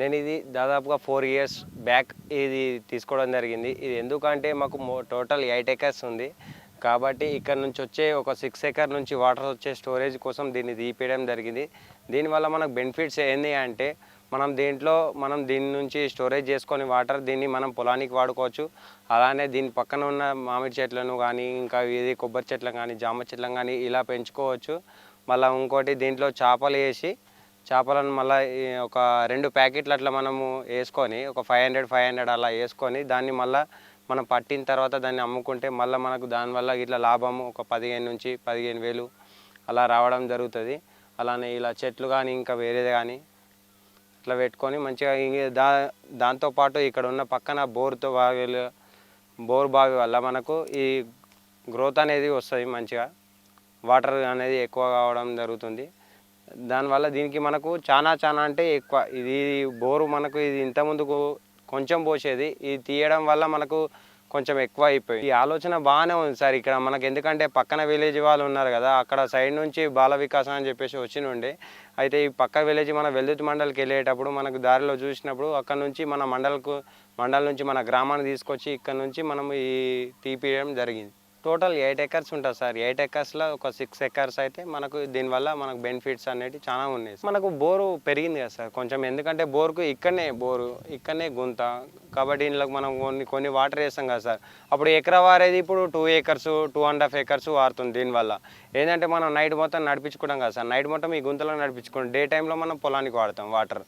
నేను ఇది దాదాపుగా ఫోర్ ఇయర్స్ బ్యాక్ ఇది తీసుకోవడం జరిగింది. ఇది ఎందుకంటే మాకు టోటల్ ఎయిట్ ఎకర్స్ ఉంది. కాబట్టి ఇక్కడ నుంచి వచ్చే ఒక సిక్స్ ఎకర్ నుంచి వాటర్ వచ్చే స్టోరేజ్ కోసం దీన్ని తీపేయడం జరిగింది. దీనివల్ల మనకు బెనిఫిట్స్ ఏంటి అంటే మనం దీంట్లో మనం దీని నుంచి స్టోరేజ్ చేసుకొని వాటర్ దీన్ని మనం పొలానికి వాడుకోవచ్చు. అలానే దీని పక్కన ఉన్న మామిడి చెట్లను కానీ ఇంకా ఇది కొబ్బరి చెట్లను కానీ జామ చెట్లను కానీ ఇలా పెంచుకోవచ్చు. మళ్ళీ ఇంకోటి దీంట్లో చేపలు వేసి చేపలను మళ్ళీ ఒక రెండు ప్యాకెట్లు అట్లా మనము వేసుకొని ఒక ఫైవ్ హండ్రెడ్ ఫైవ్ హండ్రెడ్ అలా వేసుకొని దాన్ని మళ్ళీ మనం పట్టిన తర్వాత దాన్ని అమ్ముకుంటే మళ్ళీ మనకు దానివల్ల ఇట్లా లాభము ఒక పదిహేను నుంచి పదిహేను వేలు అలా రావడం జరుగుతుంది. అలానే ఇలా చెట్లు కానీ ఇంకా వేరేది కానీ ఇట్లా పెట్టుకొని మంచిగా దా దాంతోపాటు ఇక్కడ ఉన్న పక్కన బోర్తో బావిలు బోర్ బావి వల్ల మనకు ఈ గ్రోత్ అనేది వస్తుంది మంచిగా. వాటర్ అనేది ఎక్కువ కావడం జరుగుతుంది. దానివల్ల దీనికి మనకు చాలా చాలా అంటే ఎక్కువ. ఇది బోరు మనకు ఇది ఇంత ముందుకు కొంచెం పోసేది. ఇది తీయడం వల్ల మనకు కొంచెం ఎక్కువ అయిపోయి ఈ ఆలోచన బాగానే ఉంది సార్. ఇక్కడ మనకు ఎందుకంటే పక్కన విలేజ్ వాళ్ళు ఉన్నారు కదా అక్కడ సైడ్ నుంచి బాల వికాసం అని చెప్పేసి వచ్చి ఉండే అయితే ఈ పక్క విలేజ్ మన వెల్దుర్తి మండలికి వెళ్ళేటప్పుడు మనకు దారిలో చూసినప్పుడు అక్కడ నుంచి మన మండలకు మండల నుంచి మన గ్రామాన్ని తీసుకొచ్చి ఇక్కడ నుంచి మనం ఈ తీపియడం జరిగింది. టోటల్ ఎయిట్ ఎకర్స్ ఉంటుంది సార్. ఎయిట్ ఎకర్స్లో ఒక సిక్స్ ఎకర్స్ అయితే మనకు దీనివల్ల మనకు బెనిఫిట్స్ అనేవి చాలా ఉన్నాయి మనకు బోరు పెరిగింది కదా సార్. కొంచెం ఎందుకంటే బోరుకు ఇక్కడనే బోరు ఇక్కడనే గుంత. కాబట్టి ఇందులోకి మనం కొన్ని కొన్ని వాటర్ వేస్తాం కదా సార్. అప్పుడు ఎకరా వారేది ఇప్పుడు two acres two and half acres వారుతుంది దీనివల్ల. ఏంటంటే మనం నైట్ మొత్తం నడిపించుకోవడం కదా సార్. నైట్ మొత్తం ఈ గుంతలో నడిపించుకోండి డే టైంలో మనం పొలానికి వాడతాం వాటర్.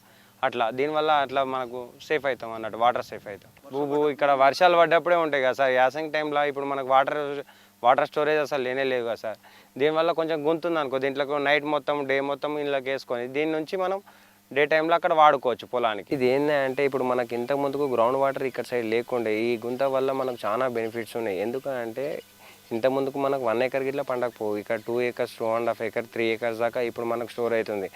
అట్లా దీనివల్ల అట్లా మనకు సేఫ్ అవుతాం అన్నట్టు వాటర్ సేఫ్ అవుతాం భూ ఇక్కడ వర్షాలు పడ్డప్పుడే ఉంటాయి కదా సార్ యాసంగ్ టైంలో ఇప్పుడు మనకు వాటర్ వాటర్ స్టోరేజ్ అసలు లేనే లేవు కదా సార్. దీనివల్ల కొంచెం గుంతుంది అనుకో దీంట్లో నైట్ మొత్తం డే మొత్తం ఇంట్లోకి వేసుకొని దీని నుంచి మనం డే టైంలో అక్కడ వాడుకోవచ్చు పొలానికి. ఇది ఏంటంటే ఇప్పుడు మనకి ఇంత ముందుకు గ్రౌండ్ వాటర్ ఇక్కడ సైడ్ లేకుండే ఈ గుంత వల్ల మనకు చాలా బెనిఫిట్స్ ఉన్నాయి. ఎందుకంటే ఇంత ముందుకు మనకు వన్ ఎకర్ గిట్ల పండకపోవు ఇక్కడ two acres two and half acre three acres దాకా ఇప్పుడు మనకు స్టోర్ అవుతుంది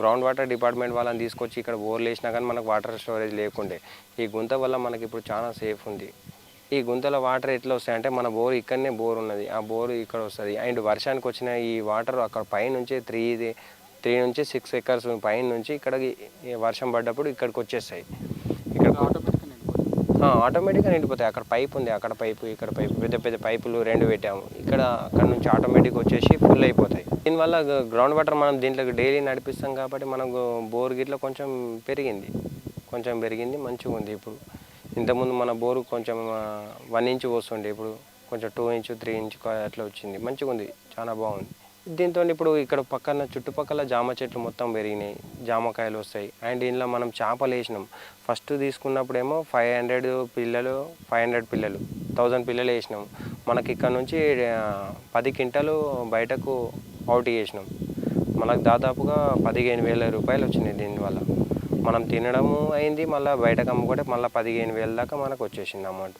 గ్రౌండ్ వాటర్ డిపార్ట్మెంట్ వాళ్ళని తీసుకొచ్చి ఇక్కడ బోర్లు వేసినా కానీ మనకు వాటర్ స్టోరేజ్ లేకుండే. ఈ గుంత వల్ల మనకి ఇప్పుడు చాలా సేఫ్ ఉంది. ఈ గుంతల వాటర్ ఎట్లా వస్తాయంటే మన బోర్ ఇక్కడనే బోర్ ఉన్నది. ఆ బోర్ ఇక్కడ వస్తుంది. అండ్ వర్షానికి వచ్చిన ఈ వాటర్ అక్కడ పైనుంచి త్రీ త్రీ నుంచి సిక్స్ ఎకర్స్ పైన నుంచి ఇక్కడికి వర్షం పడ్డప్పుడు ఇక్కడికి వచ్చేస్తాయి. ఆటోమేటిక్గా నిండిపోతాయి. అక్కడ పైప్ ఉంది. అక్కడ పైపు ఇక్కడ పైపు పెద్ద పెద్ద పైపులు రెండు పెట్టాము. ఇక్కడ అక్కడ నుంచి ఆటోమేటిక్ వచ్చేసి ఫుల్ అయిపోతాయి. దీనివల్ల గ్రౌండ్ వాటర్ మనం దీంట్లోకి డైలీ నడిపిస్తాం కాబట్టి మనకు బోర్ గిట్ల కొంచెం పెరిగింది. కొంచెం పెరిగింది మంచిగా ఉంది ఇప్పుడు. ఇంతకుముందు మన బోరు కొంచెం వన్ ఇంచ్ వస్తుండే ఇప్పుడు కొంచెం టూ ఇంచ్ త్రీ ఇంచ్ అట్లా వచ్చింది. మంచిగా ఉంది. చాలా బాగుంది. దీంతో ఇప్పుడు ఇక్కడ పక్కన చుట్టుపక్కల జామ చెట్లు మొత్తం పెరిగినాయి. జామకాయలు వస్తాయి. అండ్ ఇందులో మనం చేపలు వేసినాం. ఫస్ట్ తీసుకున్నప్పుడేమో ఫైవ్ హండ్రెడ్ పిల్లలు ఫైవ్ హండ్రెడ్ పిల్లలు థౌజండ్ పిల్లలు వేసినాం. మనకి ఇక్కడ నుంచి పది క్వింటలు బయటకు అవుట్ చేసినాం. మనకు దాదాపుగా పదిహేను వేల రూపాయలు వచ్చినాయి దీనివల్ల. మనం తినడము అయింది మళ్ళీ బయటకు అమ్ముకుంటే మళ్ళీ పదిహేను వేల దాకా మనకు వచ్చేసింది అమౌంట్.